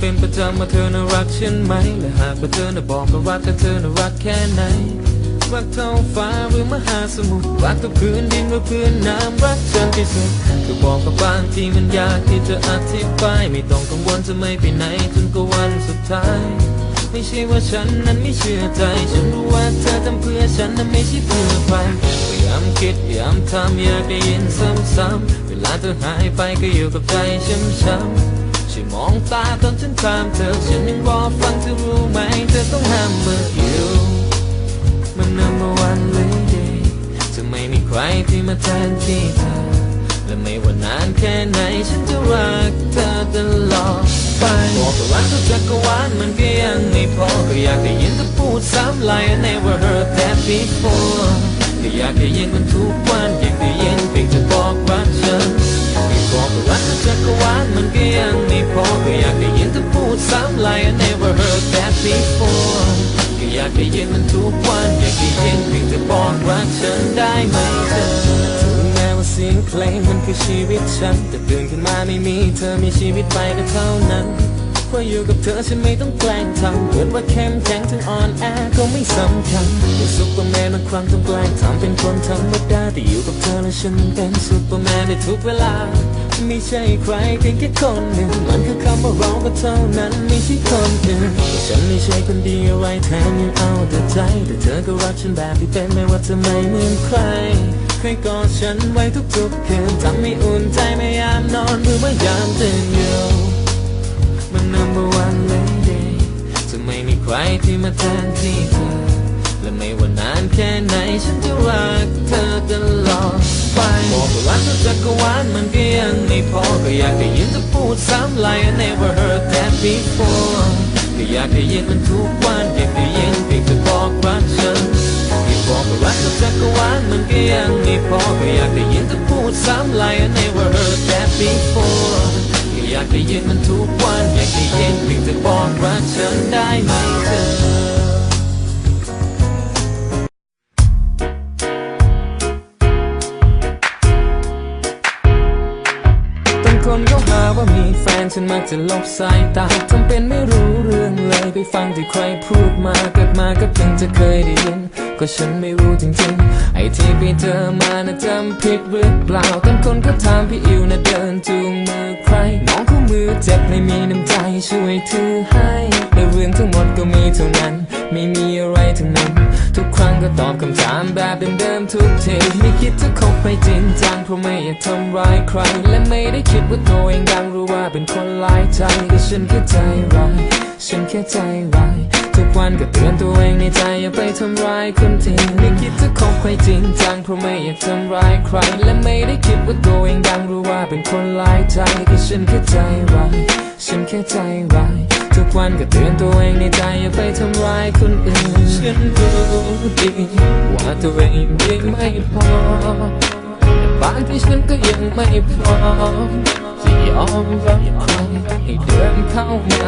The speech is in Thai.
เป็นประจำว่าเธอน่ารักฉันไหม และหากว่าเธอน่ะบอกก็รักแต่เธอน่ารักแค่ไหน รักเท่าฟ้าหรือมหาสมุทร รักกับพื้นดินหรือพื้นน้ำ รักฉันที่สุดคือบอกกับบางทีมันยากที่จะอธิบาย ไม่ต้องกังวลจะไม่ไปไหนจนกว่าวันสุดท้าย ไม่ใช่ว่าฉันนั้นไม่เชื่อใจ ฉันรู้ว่าเธอทำเพื่อฉันนั้นไม่ใช่เพื่อใครพยายามคิดพยายามทำอยากได้ยินซ้ำๆเวลาเธอหายไปก็อยู่กับใจช้ำๆ ช่มองตาตอนฉันถามเธอ ฉันยังรอฟังเธอรู้ไหม เธอต้องห้ามเมื่ออยู่มัน number one lady จะไม่มีใครที่มาแทนที่เธอ และไม่ว่านานแค่ไหน ฉันจะรักเธอตลอดไปบอกว่ารักเธอจักรวาลมันก็ยังไม่พอ ก็อยากได้ยินเธอพูดซ้ำ like I never heard that before ก็อยากได้ยินมันทุกวัน อยากได้ยินเพียงจะบอกรักฉัน อยากได้ยินมันทุกวันอยากได้ยินเพียงจะบอกรักฉันได้ไหมเธอถึงแม้ว่าเสียงเพลงมันคือชีวิตฉัน แต่ตื่นขึ้นมาไม่มีเธอมีชีวิตไปก็เท่านั้นเพราะอยู่กับเธอฉันไม่ต้องแกล้งทำเกิดว่าเข้มแข็งถึงอ่อนแอก็ไม่สำคัญเป็นซุปเปอร์แมนบางครั้งต้องแกล้งทำเป็นคนธรรมดาแต่อยู่กับเธอแล้วฉันเป็นซุปเปอร์แมนในทุกเวลา ไม่ใช่ใครเพียงแค่คนหนึ่ง มันคือคำว่าเราก็เท่านั้นไม่ใช่คนอื่นฉันไม่ใช่คนดีอะไรแถมยังเอาแต่ใจ แต่เธอก็รักฉันแบบที่เป็นไม่ว่าเธอไม่เหมือนใครเคยกอดฉันไว้ทุกๆคืนทำให้อุ่นใจไม่ยามนอนหรือว่ายามตื่นอยู่มัน number one lady จะไม่มีใครที่มาแทนที่เธอและไม่ว่านานแค่ไหนฉันจะรักเธอตลอดไปบอกว่ารักเธอจักรวาลมันก็ยังไม่ พอก็อยากได้ยินเธอพูดซ้ำ like I never heard that before ก็อยากได้ยินมันทุกวันอยากได้ยินเพียงจะบอกรักฉันที่บอกว่ารักเธอจักรวาลมันก็ยังไม่พอก็อยากได้ยินเธอพูดซ้ำ like I never heard that before ก็อยากได้ยินมันทุกวันอยากได้ยินเพียงจะบอกรักฉันได้ไหม เธอบาหาว่ามีแฟนฉันมักจะลบสายตาทำเป็นไม่รู้เรื่องเลยไปฟังที่ใครพูดมาเกิดมาก็เพิ่งจะเคยได้ยิน ก็ฉันไม่รู้จริงๆ ไอ้ที่ไปเจอมานะจำผิดหรือเปล่าบางคนก็ถามพี่อิวนะเดินจูงมือใครน้องเขามือเจ็บไม่มีน้ำใจช่วยถือให้แต่เรื่องทั้งหมดก็มีเท่านั้น ไม่มีอะไรทั้งนั้น ทุกครั้งก็ตอบคำถามแบบเดิมๆทุกทีไม่คิดจะคบไปจริง เพราะไม่อยากทำร้ายใคร และไม่ได้คิดว่าตัวเองดังรู้ว่าเป็นคนหลายใจแต่ฉันแค่ใจร้ายฉันแค่ใจร้ายทุกวันก็เตือนตัวเองในใจอย่าไปทำร้ายคนที่ไม่คิดจะคบใครจริงจังเพราะไม่อยากทำร้ายใคร และไม่ได้คิดว่าตัวเองดังรู้ว่าเป็นคนหลายใจแต่ฉันแค่ใจร้ายฉันแค่ใจร้ายทุกวันก็เตือนตัวเองในใจอย่าไปทำร้ายคนอื่น ฉันรู้ดีว่าตัวเองยังไม่พอางที่ฉันก็ยังไม่พร้อมจะยอมรับความให้เดินเข้ามา